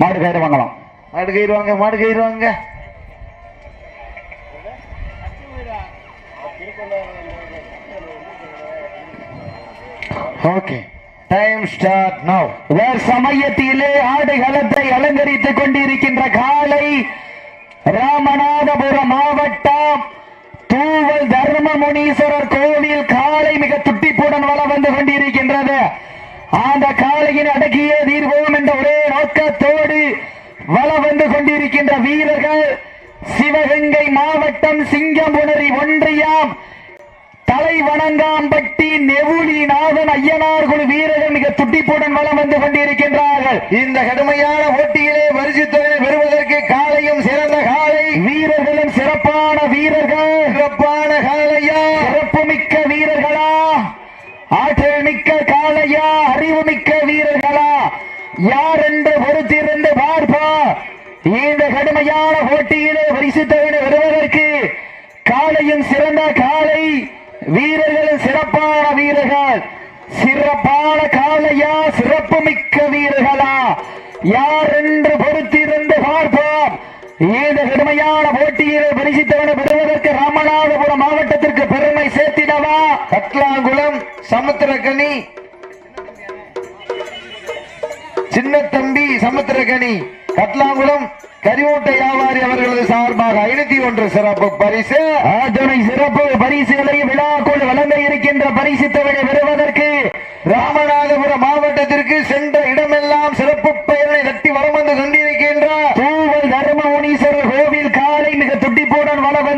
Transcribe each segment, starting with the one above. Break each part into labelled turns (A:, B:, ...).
A: மாடு கயிறு வாங்கலாம்.
B: மாடு கயிறுவாங்க மாடு கயிறுவாங்க ஓகே. டைம் ஸ்டார்ட் நவ்
A: வேறு சமயத்திலே ஆடுகளத்தை அலங்கரித்துக் கொண்டிருக்கின்ற காலை ராமநாதபுரம் மாவட்டம் தூவல் தர்மமுனீஸ்வரர் கோவில் காலை மிக துட்டிப்புடன் வள வந்து கொண்டிருக்கின்றது. அந்த காளையின் அடக்கிய தீர்வோம் என்ற ஒரே நோக்கத்தோடு வள வந்து கொண்டிருக்கின்ற வீரர்கள் சிவகங்கை மாவட்டம் சிங்கம்புணரி ஒன்றியம் தலை வணங்காம்பட்டி நெவுளி நாதன் ஐயனார் குழு வீரர்கள் மிக துட்டிப்புடன் வளம் வந்து கொண்டிருக்கின்றார்கள்.
B: இந்த கடுமையான போட்டியிலே பரிசுத்தொகை பெறுவதற்கு காலையும் சிறந்த காலை
A: வீரர்களும் சிறப்பான வீரர்கள்.
B: சிறப்பான காலையா
A: சிறப்பு மிக்க வீரர்களா? ஆற்றல் மிக்க காளையா அறிவு மிக்க வீரர்களா? யார் என்று பொறுத்திருந்து பார்ப்பா. இந்த கடுமையான போட்டியிலே பரிசுத்தவனை வருவதற்கு காளையும் சிறந்த காளை வீரர்களும் சிறப்பான வீரர்கள் சிறப்பான காளையா சிறப்பு மிக்க வீரர்களா? யார் என்று பொறுத்திருந்து பார்ப்போம். இந்த கடுமையான போட்டியிலே பரிசித்தவனை பெறுவதற்கு ராமநாதபுரம் மாவட்டத்திற்கு பெருமை சேர்த்திடவா?
B: கட்லாங்குளம் சமுத்திரக்கனி. சின்ன தம்பி சமுத்திரக்கனி. கட்லாங்குளம் கரிமூட்டை வியாபாரி அவர்களது சார்பாக ஐநூத்தி ஒன்று சிறப்பு பரிசு.
A: அத்தனை சிறப்பு பரிசுகளை விழாக்குள் வழங்க இருக்கின்ற பரிசு தொகையை பெறுவதற்கு
B: ராமநாதபுரம் மாவட்டத்திற்கு சென்ற இடமெல்லாம் சிறப்பு பெயரை தட்டி வலம் வந்து கொண்டிருக்கின்ற
A: தூவல் தர்ம முனீஸ்வரர் கோவில் காலை மிக துட்டிப்புடன் வளம்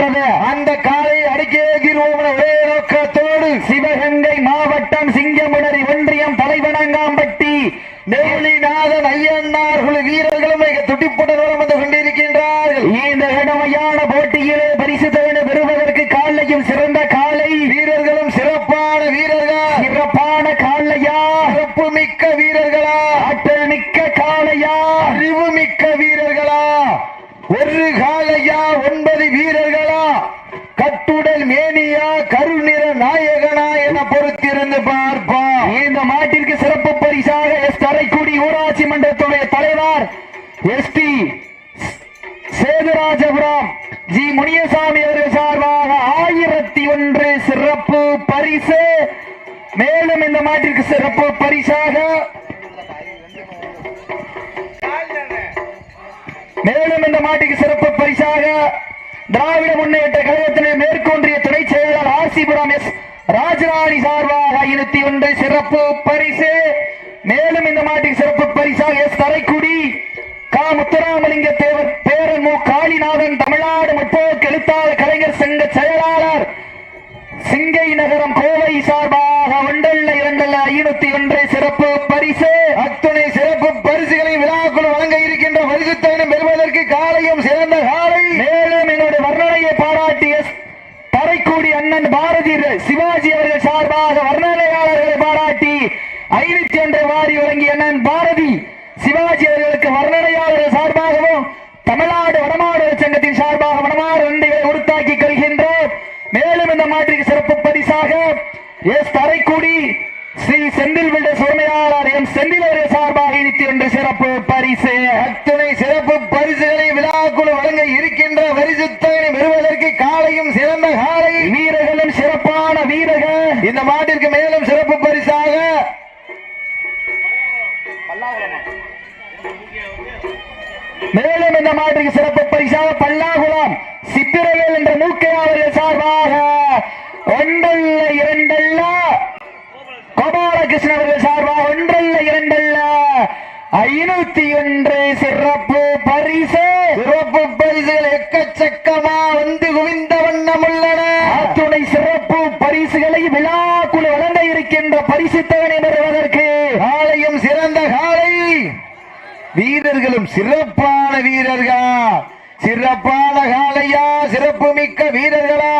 A: வந்து
B: அந்த காலை அடிக்கே தீர்வோம் ஒரே நோக்கத்தோடு
A: சிவகங்கை மாவட்டம் சிங்கமுனரி ஒன்றியம் தலைவனங்காம்பட்டி
B: நெருளிநாதன் ஐயன்னார் குழு வீரர்களும் மிக துடிப்புடன் வந்து கொண்டிருக்கின்றார்கள்.
A: இந்த இடமையான போட்டியிலே பரிசு தவணை பெறுவதற்கு காலையும் சிறந்த காலை
B: வீரர்களும் சிறப்பான வீரர்கள்
A: சிறப்பான காலையா
B: சிறப்பு மிக்க வீரர்களா
A: ஆற்றல் மிக்க காளையா
B: அறிவு மிக்க வீரர்களா ஒரு காலையா ஒன்பது வீரர்களா கட்டுடல் மேனியா கருநிற நாயகனா என பொறுத்திருந்து பார்ப்போம்
A: இந்த மாட்டிற்கு சிறப்பு பரிசாக எஸ் தரைக்குடி ஊராட்சி மன்றத்துடைய தலைவர் S T Sethurajapuram G Muniyasamy அவர்கள் சார்பாக ஆயிரத்தி ஒன்று சிறப்பு பரிசு. மேலும் இந்த மாட்டிற்கு சிறப்பு பரிசாக மேலும் இந்த மாட்டிற்கு சிறப்பு பரிசாக திராவிட முன்னேற்ற கழகத்தினர் மேற்கொன்றிய துணை செயலாளர் ஆசிபுரம் எஸ் ராஜராணி சார்பாக ஐநூத்தி ஒன்று சிறப்பு பரிசு. மேலும் இந்த மாட்டின் சிறப்பு பரிசாக எஸ் தரைக்குடி கா. முத்துராமலிங்க தேவர் பேரன் மு. காளிநாதன் தமிழ்நாடு முற்போக்கு எழுத்தாளர் கலைஞர் சங்க செயலாளர் சிங்கை நகரம் கோவை சார்பாக ஒன்றல்ல இரண்டல்ல ஐநூத்தி ஒன்று சிறப்பு பரிசு.
B: அத்துணை சிறப்பு பரிசுகளை விழாக்குள் வழங்க இருக்கின்ற பரிசுத்தவனும் பெறுவதற்கு காலையும் சிறந்த காலை.
A: மேலும் என்னுடைய வர்ணனையை பாராட்டிய தரைக்கூடி அண்ணன் பாரதி சிவாஜி அவர்கள் சார்பாக வர்ணனையாளர்களை பாராட்டி ஐநூத்தி ஒன்றை வாரி வழங்கிய அண்ணன் பாரதி சிவாஜி அவர்களுக்கு வர்ணனையாளர்கள் சார்பாகவும் தமிழ்நாடு வடமாடு சங்கத்தின் சார்பாக வடமாறு நன்றிகளை உறுத்தாக்கி கொள்கின்றோம் மாதிரி சிறப்பு பரிசாக எஸ் தரைக்குடி ஸ்ரீ செந்தில் வில்ட உரிமையாளர் எம் செந்தில் அவர்கள் சார்பாக இனித்து என்று சிறப்பு பரிசு.
B: அத்துணை சிறப்பு பரிசுகளை விழாக்குள் வழங்க இருக்கின்ற வரிசுத்தனை பெறுவதற்கு காலையும் சிறந்த காலை.
A: வீரர்களும் சிறப்பான வீரர்கள்.
B: இந்த மாட்டிற்கு மேலும் சிறப்பு பரிசாக.
A: மேலும் இந்த மாட்டுக்கு சிறப்பு பரிசாக பல்லாகுளம் சித்திரவேல் என்ற மூக்கையாளர்கள் சார்பாக ஒன்றல்ல இரண்டல்ல கோபாலகிருஷ்ணன் அவர்கள் சார்பாக ஒன்றல்ல இரண்டல்ல ஐநூத்தி ஒன்று சிறப்பு பரிசு.
B: சிறப்பு பரிசுகள் எக்கச்சக்கமா வந்து குவிந்த வண்ணம் உள்ளன.
A: அத்துணை சிறப்பு பரிசுகளை விழாக்குழு வழங்க இருக்கின்ற பரிசு தவணை பெறுவதற்கு
B: காலையும் சிறந்த காலை. வீரர்களும் சிறப்பான வீரர்களா? சிறப்பான காலையா சிறப்பு மிக்க வீரர்களா?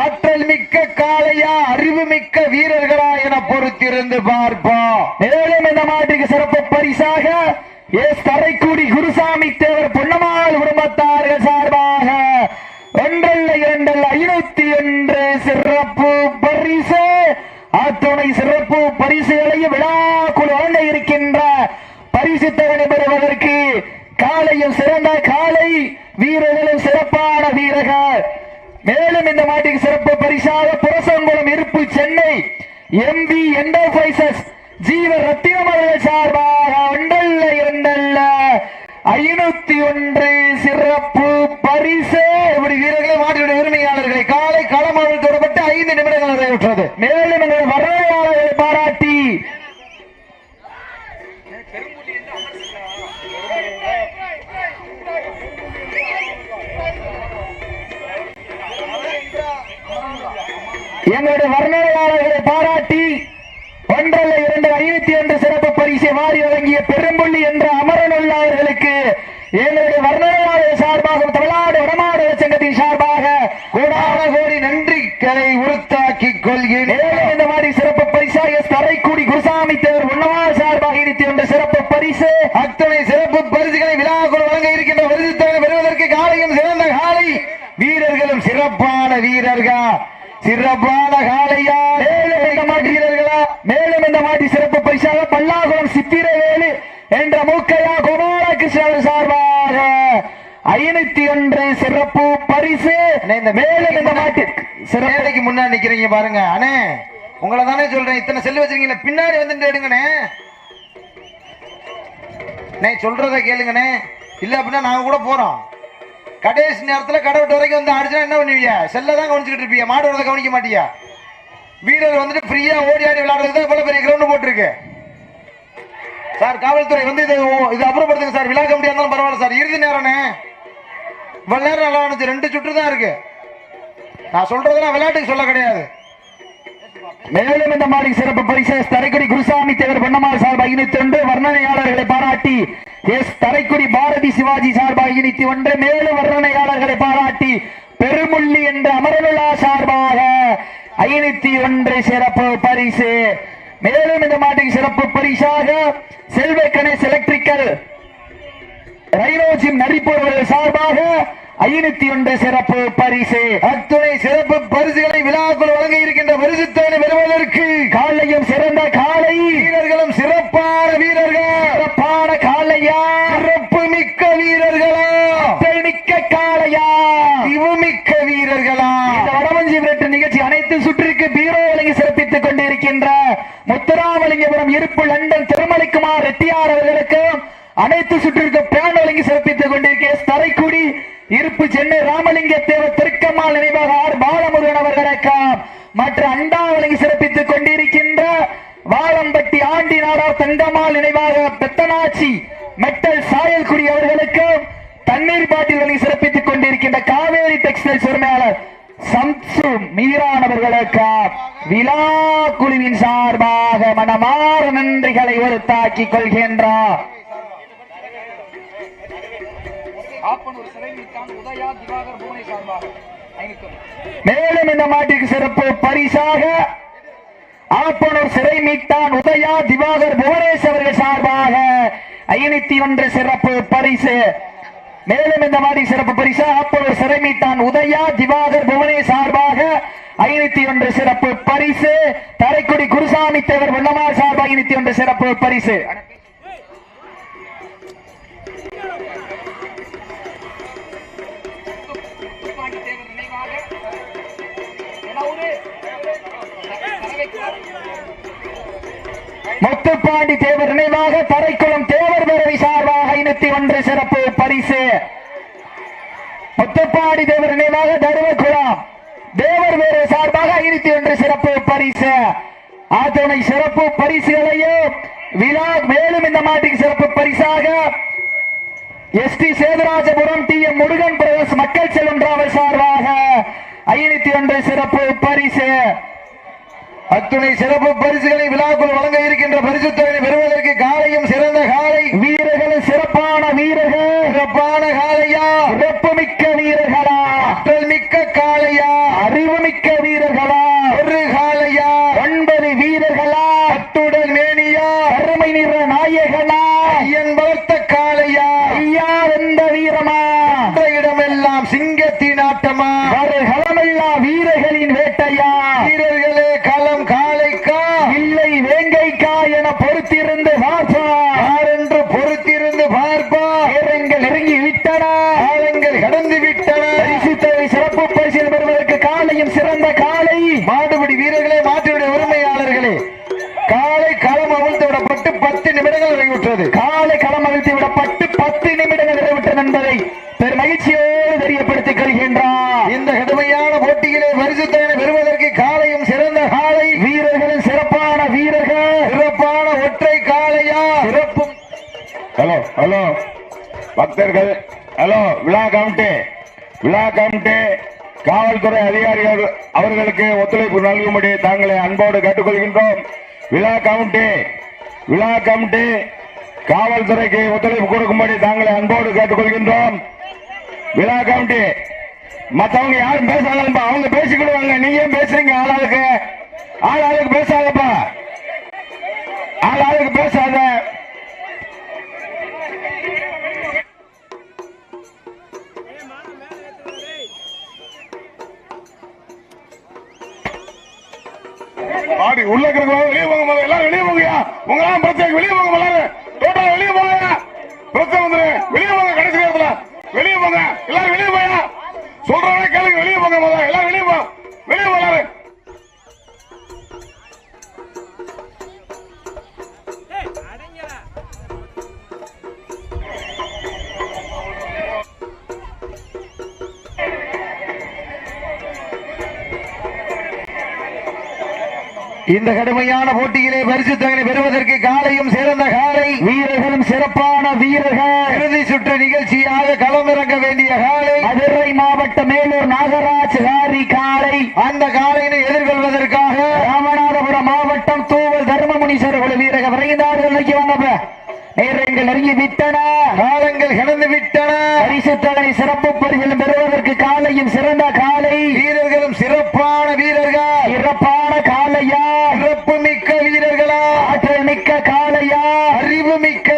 B: ஆற்றல் மிக்க காளையா? அறிவு மிக்க வீரர்களா என பொறுத்திருந்து பார்ப்போம்.
A: மேலும் இந்த மாட்டுக்கு சிறப்பு பரிசாக எஸ் தரைக்குடி குருசாமி தேவர் பொன்னம்மாள் குடும்பத்தார்கள் சார்பாக ஒன்றல்ல இரண்டல்ல ஐநூத்தி ஒன்று சிறப்பு பரிசு அத்துணை சிறப்பு பரிசுகளையும் விழாக்குழு வழங்க இருக்கின்ற பரிசு தொகை பெறுவதற்கு வீரர்களும் சிறப்பான வீரர்கள் மேலும் இந்த மாட்டிற்கு சிறப்பு பரிசாக புரசங்குளம் இருப்பு சென்னை எம்பி என்டர்பிரைசஸ் ஜீவ ரத்தினம் அவர்கள் சார்பாக ஒன்றல்ல இரண்டல்ல ஐநூத்தி ஒன்று சிறப்பு பரிசு.
B: இப்படி வீரர்களை மாற்றிவிட உரிமையாளர்களை காலை களமாவில் தொடப்பட்டு ஐந்து நிமிடங்கள் நிறைவேற்றது.
A: மேலும் எங்கள் வரலாறுகளை பாராட்டி. எங்களுடைய வர்ணனையாளர்களை பாராட்டி. ஒன்றல்ல இரண்டு ஐநூத்தி ஒன்று சிறப்பு பரிசை வாரி வழங்கிய பெரும்புள்ளி என்ற அமரன் உள்ளவர்களுக்கு எங்களுடைய வர்ணனையாளர் சார்பாக தமிழ்நாடு வடமாடு சங்கத்தின் சார்பாக
B: கோடான கோடி நன்றிகளை உறுத்தாக்கிக் கொள்கிறேன்.
A: இந்த மாதிரி சிறப்பு பரிசா எஸ் தரைக்குடி குருசாமி தேவர் உன்னவாள் சார்பாக இனித்தி ஒன்று சிறப்பு பரிசு
B: அத்தனை சிறப்பு பரிசுகளை விழாக்குள் வழங்க இருக்கின்ற விருதுத்தவனை பெறுவதற்கு காலையும் சிறந்த காலை வீரர்களும் சிறப்பான வீரர்கள். சிறப்பான காலையா
A: மேலும் இந்த மாட்டி வீரர்களா மேலும் இந்த மாட்டி சிறப்பு பரிசாக பல்லாகுளம் சித்திரவேலு என்ற மூக்கையா குமாரகிருஷ்ணன் சார்பாக ஐநூத்தி ஒன்று சிறப்பு பரிசு. மேலும் இந்த மாட்டி சிறப்பு
B: மேடைக்கு முன்னாடி நிக்கிறீங்க பாருங்க. அண்ணே உங்களை தானே சொல்றேன். இத்தனை செல்லு வச்சிருக்கீங்க பின்னாடி வந்துட்டு எடுங்கண்ணே. சொல்றத கேளுங்கண்ணே. இல்ல அப்படின்னா நாங்க கூட போறோம். கடைசி நேரத்தில் கடை விட்டு வரைக்கும் வந்து அடிச்சா என்ன பண்ணுவீங்க? செல்ல தான் கவனிச்சுட்டு இருப்பீங்க. மாடு வரதை கவனிக்க மாட்டியா? வீரர் வந்துட்டு ஃப்ரீயா ஓடி ஆடி விளையாடுறது இவ்வளவு பெரிய கிரவுண்ட் போட்டிருக்கு. சார் காவல்துறை வந்து இது இது அப்புறப்படுத்துங்க சார். விழா கமிட்டியா இருந்தாலும் பரவாயில்ல சார். இறுதி நேரம்னே இவ்வளவு நேரம் நல்லா இருந்துச்சு ரெண்டு சுற்று தான் இருக்கு. நான் சொல்றதெல்லாம் விளையாட்டுக்கு சொல்ல கிடையாது.
A: மேலும் இந்த மாதிரி சிறப்பு பரிசு தரைக்குடி குருசாமி தேவர் பொன்னம்மாள் சார்பாக ஐநூத்தி ஒன்று வர்ணனையாளர்களை பாராட்டி எஸ் தரைக்குடி பாரதி சிவாஜி சார்பாக இணைத்து ஒன்று மேலும் வர்ணனையாளர்களை பாராட்டி பெருமுள்ளி என்ற அமரவிழா சார்பாக ஐநூத்தி ஒன்று சிறப்பு பரிசு. மேலும் இந்த மாட்டுக்கு சிறப்பு பரிசாக செல்வ கணேஷ் எலக்ட்ரிக்கல் ரைனோஜிம் நரிப்பவர்கள் சார்பாக ஐநூத்தி ஒன்று சிறப்பு பரிசு.
B: அத்துணை சிறப்பு பரிசுகளை விழாக்குள் வழங்க இருக்கின்ற பரிசுத்தவனை பெறுவதற்கு
A: காலையும் சிறந்த காலை
B: வீரர்களும் சிறப்பான வீரர்கள்?
A: சிறப்பான காலையா?
B: சிறப்பு மிக்க வீரர்களா?
A: மிக்க காளையா
B: மிக்க வீரர்களா?
A: இந்த வடமஞ்சி விரட்டு நிகழ்ச்சி அனைத்து சுற்றிற்கு பீரோ வழங்கி சிறப்பித்துக் கொண்டிருக்கின்ற முத்துராமலிங்கபுரம் இருப்பு லண்டன் திருமலைக்குமார் ரெட்டியார் அவர்களுக்கு அனைத்து சுற்றிற்கு பேன் வழங்கி சிறப்பித்துக் கொண்டிருக்கிற தரைக்குடி இருப்பு சென்னை ராமலிங்க தேவ திருக்கம்மாள் நினைவாக ஆர் பாலமுருகன் அவர்களுக்கு மற்ற அண்டா வழங்கி சிறப்பித்துக் கொண்டிருக்கின்ற வாழம்பட்டி ஆண்டி நாடார் தங்கம்மாள் நினைவாக பெத்தனாச்சி மெட்டல் சாயல்குடி அவர்களுக்கு தண்ணீர் பாட்டில் வழங்கி சிறப்பித்துக் கொண்டிருக்கின்ற காவேரி டெக்ஸ்டைல்ஸ் உரிமையாளர் சம்சு மீரானவர்களுக்கு விழா குழுவின் சார்பாக மனமாற நன்றிகளை உறுத்தாக்கிக் கொள்கின்றார். மேலும் இந்த மாட்டிற்கு சிறப்பு பரிசாக ஆப்பனூர் சிறை மீட்டான் உதயா திவாகர் புவனேஷ் அவர்கள் சார்பாக ஐநூத்தி ஒன்று சிறப்பு பரிசு. மேலும் இந்த மாதிரி சிறப்பு பரிசு ஆப்பனூர் சிறை மீட்டான் உதயா திவாகர் புவனேஷ் சார்பாக ஐநூத்தி ஒன்று சிறப்பு பரிசு. தரைக்குடி குருசாமி தேவர் வெள்ளமார் சார்பாக ஐநூத்தி ஒன்று சிறப்பு பரிசு. முத்துப்பாண்டி தேவர் நினைவாக தரைக்குளம் தேவர் பேரவை சார்பாக ஐநூத்தி ஒன்று சிறப்பு பரிசு. முத்துப்பாண்டி தேவர் நினைவாக தருவக்குளம் தேவர் பேரவை சார்பாக ஐநூத்தி ஒன்று சிறப்பு பரிசு. அத்துணை சிறப்பு பரிசுகளையும் விழா மேலும் இந்த மாட்டிக்கு சிறப்பு பரிசாக S T Sethurajapuram T M Murugan பிரதேச மக்கள் செல்வம் டிராவல் சார்பாக ஐநூத்தி ஒன்று சிறப்பு பரிசு.
B: அத்துணை சிறப்பு பரிசுகளை விழாக்குள் வழங்க இருக்கின்ற பரிசுத்தவனை பெறுவதற்கு காலையும் சிறந்த காலை.
A: வீரர்கள் சிறப்பான வீரர்கள்.
B: சிறப்பான காலையா?
A: சிறப்பு மிக்க வீரர்களா?
B: ஆற்றல் மிக்க காளையா
A: அறிவு மிக்க வீரர்களா?
B: ஒரு காளையா
A: ஒன்பது வீரர்களா?
B: அத்துடன் மேனியா?
A: அருமை நிற நாயகனா?
B: ஐயன் வளர்த்த
C: ஹலோ பக்தர்கள் ஹலோ விழா கமிட்டி விழா கமிட்டி காவல்துறை அதிகாரிகள் அவர்களுக்கு ஒத்துழைப்பு நல்கும்படி தாங்களை அன்போடு கேட்டுக்கொள்கின்றோம். விழா கமிட்டி விழா கமிட்டி காவல்துறைக்கு ஒத்துழைப்பு கொடுக்கும்படி தாங்களை அன்போடு கேட்டுக்கொள்கின்றோம். விழா கமிட்டி மத்தவங்க யாரும் பேசாதப்பா அவங்க பேசிக்கிடுவாங்க. நீங்க பேசுறீங்க? ஆளாளுக்கு ஆளாளுக்கு பேசாதப்பா. ஆளாளுக்கு பேசாத.
B: இந்த கடுமையான போட்டியிலே பரிசுத்தனை பெறுவதற்கு காலையும் சிறந்த காலை.
A: வீரர்களும் சிறப்பான வீரர்கள்.
B: இறுதி சுற்று நிகழ்ச்சியாக களமிறங்க வேண்டிய காலை.
A: மதுரை மாவட்ட மேலூர் நாகராஜ் ஹாரி காலை.
B: அந்த காலையினை எதிர்கொள்வதற்காக
A: ராமநாதபுரம் மாவட்டம் தூவல் தர்மமுனீஸ்வரர் குழு வீரர்கள் விரைந்தார்கள். நோக்கி வந்தப்ப நேரங்கள் நெருங்கி விட்டன.
B: காலங்கள் கடந்து விட்டன.
A: பரிசு தொகை சிறப்பு பரிசிலும் பெறுவதற்கு காலையும் சிறந்த காலை
B: வீரர்களும் சிறப்பான வீரர்கள்
A: சிறப்பான காலையா
B: சிறப்பு மிக்க வீரர்களா
A: ஆற்றல் மிக்க காலையா
B: அறிவு மிக்க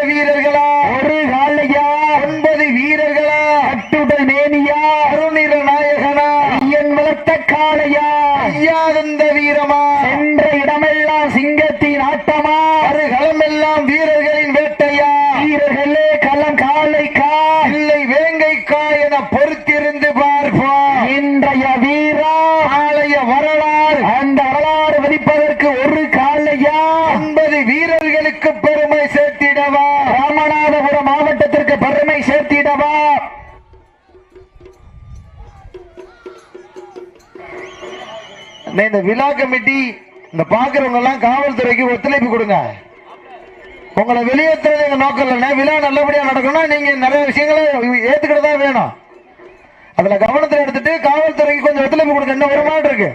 B: வீரர்களா
A: ஒரு காலையா
B: ஒன்பது வீரர்களா?
A: அட்டுடல் மேனியா?
B: அருணிர நாயகனா?
A: ஐயன் வளர்த்த காலையா
B: ஐயாதந்த வீரமா?
A: சென்ற இடமெல்லாம் சிங்கத்தின் ஆட்டமா?
B: களமெல்லாம் வீரர்களின் வேட்டையா?
A: வீரர்களே களம் காலை கா
B: இல்லை வேங்கைக்கா என பொறுத்திருந்து இந்த விழா கமிட்டி இந்த பாக்குறவங்க எல்லாம் காவல்துறைக்கு ஒத்துழைப்பு கொடுங்க. உங்களை வெளியேற்றுறது எங்க நோக்கம் இல்லைன்னா விழா நல்லபடியா நடக்கணும்னா நீங்க நிறைய விஷயங்களை ஏத்துக்கிட்டு தான் வேணும். அதுல கவனத்துல எடுத்துட்டு காவல்துறைக்கு கொஞ்சம் ஒத்துழைப்பு கொடுங்க. ஒரு மாடு இருக்கு.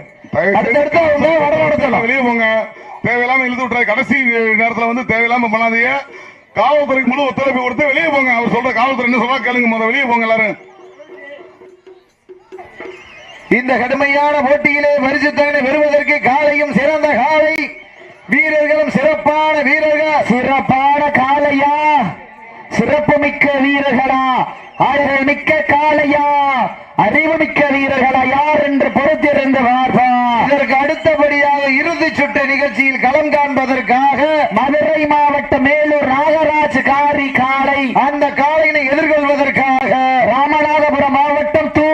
B: அடுத்தடுத்து அவங்க நடத்தலாம்
C: வெளியே போங்க. தேவையில்லாம இழுத்து விட்டுறாரு கடைசி நேரத்துல வந்து தேவையில்லாம பண்ணாதீங்க. காவல்துறைக்கு முழு ஒத்துழைப்பு கொடுத்து வெளியே போங்க. அவர் சொல்ற காவல்துறை என்ன சொல்றா? கேளுங்க முதல்ல. வெளியே போங்க எல்லாரும்.
B: இந்த கடுமையான போட்டியிலே பரிசுத்தனை பெறுவதற்கு காலையும் சிறந்த காலை. வீரர்களும் சிறப்பான வீரர்கள்?
A: சிறப்பான காலையா? சிறப்பு மிக்க வீரர்களா? ஆளுகள் மிக்க காலையா? அறிவு மிக்க வீரர்களா? யார் என்று பொறுத்திருந்து பார்ப்பார்
B: இதற்கு அடுத்தபடியாக இறுதி சுற்று நிகழ்ச்சியில் களம் காண்பதற்காக
A: மதுரை மாவட்ட மேலூர் நாகராஜ் காரி காலை
B: அந்த காலையினை எதிர்கொள்வதற்காக
A: ராமநாதபுரம் மாவட்டம் தூ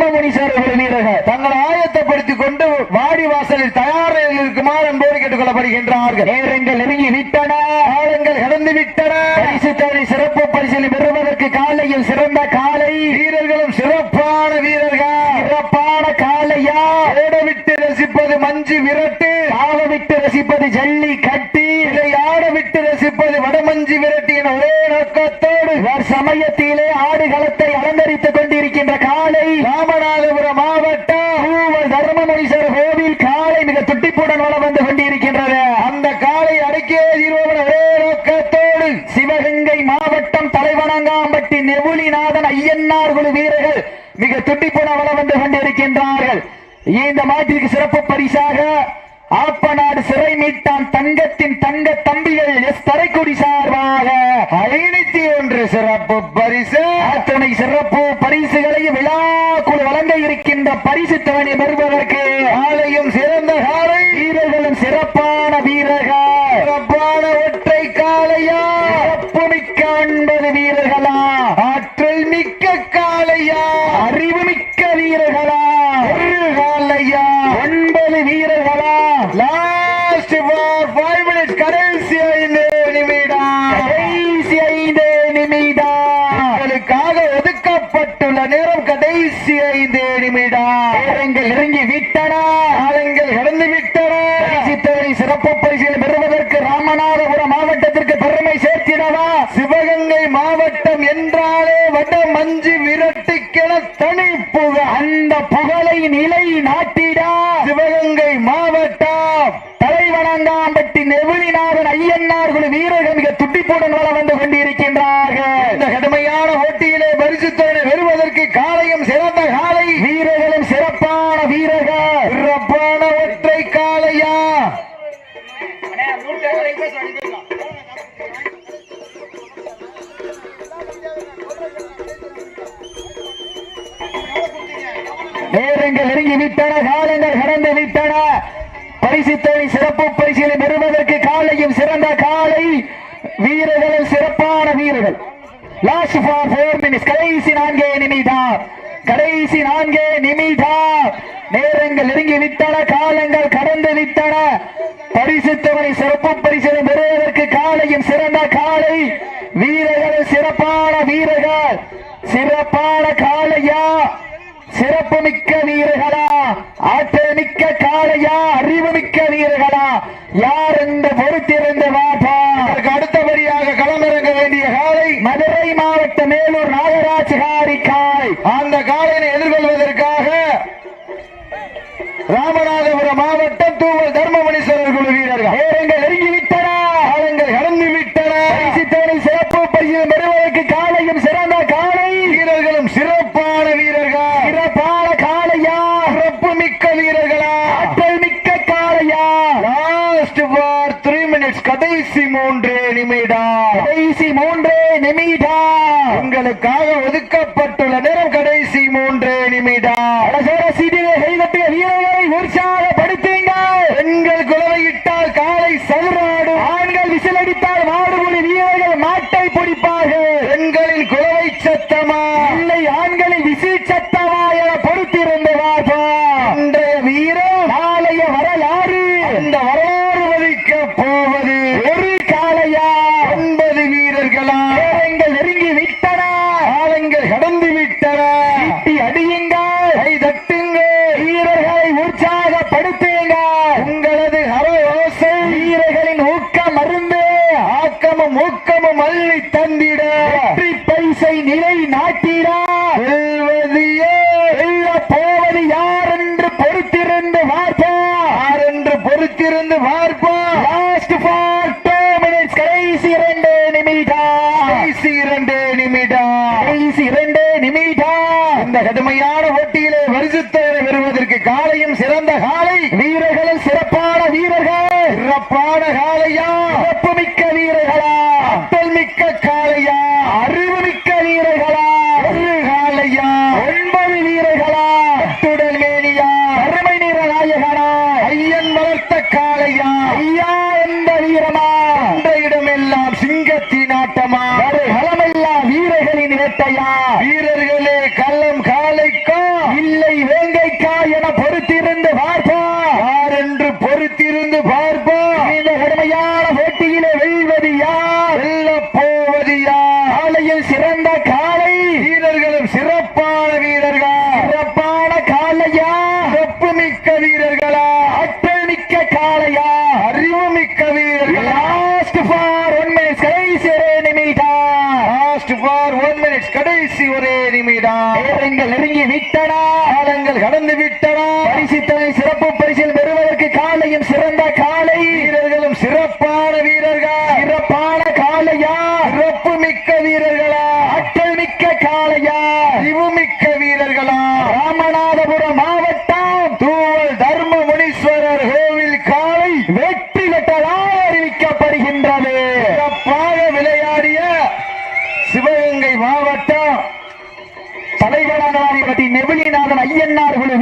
A: தர்மமுனீஸ்வரர் குழு வீரர்கள்
B: தங்களை ஆயத்தப்படுத்திக் கொண்டு வாடி வாசலில் தயாரில் இருக்குமாறு அன்போடு கேட்டுக்கொள்ளப்படுகின்றார்கள்.
A: நேரங்கள் நெருங்கி விட்டன.
B: காலங்கள் கடந்து விட்டன.
A: பரிசு சிறப்பு பரிசில் பெறுவதற்கு காலையில் சிறந்த காலை.
B: வீரர்களும் சிறப்பான வீரர்கள்.
A: சிறப்பான காலையா
B: ஓட விட்டு ரசிப்பது மஞ்சு விரட்டு.
A: காவ விட்டு ரசிப்பது ஜல்லி கட்டி.
B: இதை ஆட விட்டு ரசிப்பது வடமஞ்சு விரட்டு என ஒரே நோக்கத்தோடு.
A: சமயத்திலே ஆடுகளத்தை அலங்கரித்துக் கொண்டிருக்கின்ற காலை
B: ராமநாதபுரம் மாவட்டம்.
A: தூவல் தர்மமுனீஸ்வரர் கோவில் காலை மிக துட்டிப்புடன் வளம் வந்து கொண்டிருக்கின்றது.
B: அந்த காலை அடக்கியே ஒரே நோக்கத்தோடு.
A: சிவகங்கை மாவட்டம் தலைவனங்காம்பட்டி நெவுலிநாதன் ஐயன்னார் குழு வீரர்கள் மிக துட்டிப்புடன் வளம் வந்து கொண்டிருக்கின்றார்கள். இந்த மாட்டிற்கு சிறப்பு பரிசாக ஆப்பநாடு சிறை மீட்டான் தங்கத்தின் தங்க தம்பிகள் எஸ் தரைக்குடி சார்பாக
B: ஐநூத்தி ஒன்று சிறப்பு பரிசு.
A: அத்தனை சிறப்பு பரிசுகளை விழா குழு வழங்க இருக்கின்ற பரிசு தவணை பெறுவதற்கு
B: ஆலையும் சிறந்த காலை.
A: வீரர்களும் சிறப்பான வீரர்கள்
B: சிறப்பான ஒற்றை காளையா
A: சிறப்பு மிக்க ஒன்பது வீரர்களா
B: ஆற்றல் மிக்க காளையா
A: அறிவுமிக்க வீரர்களா?
B: காலையா
A: ஒன்பது வீரர்களா?
B: லாஸ்ட் ஃபார் ஃபைவ் மினிட்ஸ் கடைசி ஐந்து நிமிடம்.
A: கடைசி ஐந்து நிமிடம்.
B: உங்களுக்காக ஒதுக்கப்பட்டுள்ள நேரம் கடைசி ஐந்து நிமிடம்.
A: நேரங்கள் நெருங்கி விட்டன.
B: காலங்கள் கடந்து விட்டன.
A: சிறப்பு பரிசில் பெறுவதற்கு ராமநாதபுரம் மாவட்டத்திற்கு பெருமை சேர்த்திடவா
B: சிவகங்கை மாவட்டம் என்றாலே வட மஞ்சு விரட்டுக்கென தனி புக
A: அந்த புகழை நிலை நாட்டிடா
B: சிவகங்கை மாவட்டம்
A: தலைவனங்காம்பட்டி நெவிலிநாதன் ஐயன்னார் குழு வீரர்கள் மிக துட்டிப்புடன் வள வந்து கொண்டிருக்கின்றார்கள்.
B: இந்த கடுமையான
A: நேரங்கள் நெருங்கி விட்டன காலங்கள் கடந்து விட்டன பரிசுத்தனை சிறப்பு பரிசிலை பெறுவதற்கு காலையும் சிறந்த காலை வீரர்களும் சிறப்பான வீரர்கள். லாஸ்ட் ஃபார் ஃபோர் மினிட்ஸ் கடைசி நான்கே நிமிடம் கடைசி நான்கே நிமிடம் நேரங்கள் நெருங்கி விட்டன காலங்கள் கடந்து விட்டன பரிசுத்தவனை சிறப்பு பரிசிலை பெறுவதற்கு காலையும் சிறந்த காலை வீரர்கள் சிறப்பான வீரர்கள். சிறப்பான காலையா? சிறப்பு மிக்க வீரர்களா ஆற்றல் மிக்க காளையா அறிவு மிக்க வீரர்களா யார் என்று பொறுத்திருந்து
B: அதற்கு அடுத்தபடியாக களமிறங்க வேண்டிய காலை
A: மதுரை மாவட்ட மேலூர் நாகராஜ் காரிக்காய்
B: அந்த காலையினை எதிர்கொள்வதற்காக
A: మీద.
B: மூக்கமும் ஊக்கமும் அள்ளி தந்திட.
A: வெற்றி பைசை நிலை நாட்டிட.
B: வெல்வதியே
A: வெல்ல போவது யார் என்று பொறுத்திருந்து பார்ப்போம்.
B: யார் என்று பொறுத்திருந்து வார்ப்பா
A: லாஸ்ட் ஃபார் டூ மினிட்ஸ் கடைசி இரண்டு நிமிடம்.
B: கடைசி இரண்டு நிமிடம்.
A: கடைசி இரண்டு நிமிடம்.
B: இந்த கடுமையான போட்டியிலே வருஷத்தேரை பெறுவதற்கு காலையும் சிறந்த காலை.
A: வீரர்களும் சிறப்பான வீரர்கள்.
B: சிறப்பான காலையா
A: சிறப்பு மிக்க வீரர்களா
B: ஆற்றல் மிக்க காலையா
A: அறிவு மிக்க வீரர்களா
B: ஒரு காலையா
A: ஒன்பது வீரர்களா
B: துடல் மேனியா
A: அருமை நிற நாயகனா
B: ஐயன் வளர்த்த காலையா
A: ஐயா எந்த வீரமா
B: அந்த இடமெல்லாம் சிங்கத்தின் ஆட்டமா
A: களமெல்லாம் வீரர்களின் வேட்டையா
B: வீரர்களே கள்ளம் காலைக்கா
A: இல்லை வேங்கைக்கா என பொறுத்திருந்து பார்ப்போம்
B: யார் என்று பொறுத்திருந்து பார்ப்போம்
A: இந்த கடுமையான போட்டியிலே வெல்வது யார்
B: வெல்ல போவது யார்
A: காலையில் சிறந்த காலை
B: வீரர்களும் சிறப்பான வீரர்கள்
A: சிறப்பான காளையா
B: சிறப்பு மிக்க வீரர்களா
A: ஆற்றல் மிக்க காளையா
B: அறிவு மிக்க வீரர்களா
A: லாஸ்ட் ஃபார் ஒன் மினிட்ஸ் கடைசி ஒரே நிமிடம்
B: லாஸ்ட் ஃபார் ஒன் மினிட்ஸ் கடைசி ஒரே நிமிடம்.
A: நேரங்கள் நெருங்கி விட்டன.
B: காலங்கள் கடந்து விட்டன.
A: பரிசுத்தனை சிறப்பு பரிசில் பெறுவதற்கு காலையும் சிறந்த காலை
B: வீரர்களும் சிறப்பான வீரர்கள்
A: சிறப்பான காளையா
B: சிறப்பு மிக்க வீரர்களா
A: ஆற்றல் மிக்க காளையா
B: அறிவு மிக்க வீரர்களா
A: ராமநாதபுரம் மாவட்டம்
B: தூவல் தர்ம முனீஸ்வரர் கோவில் காலை
A: வெற்றி பெற்றதாக அறிவிக்கப்படுகின்றது
B: சிறப்பாக விளையாடிய சிவகங்கை
A: ஐயன்னார் குழு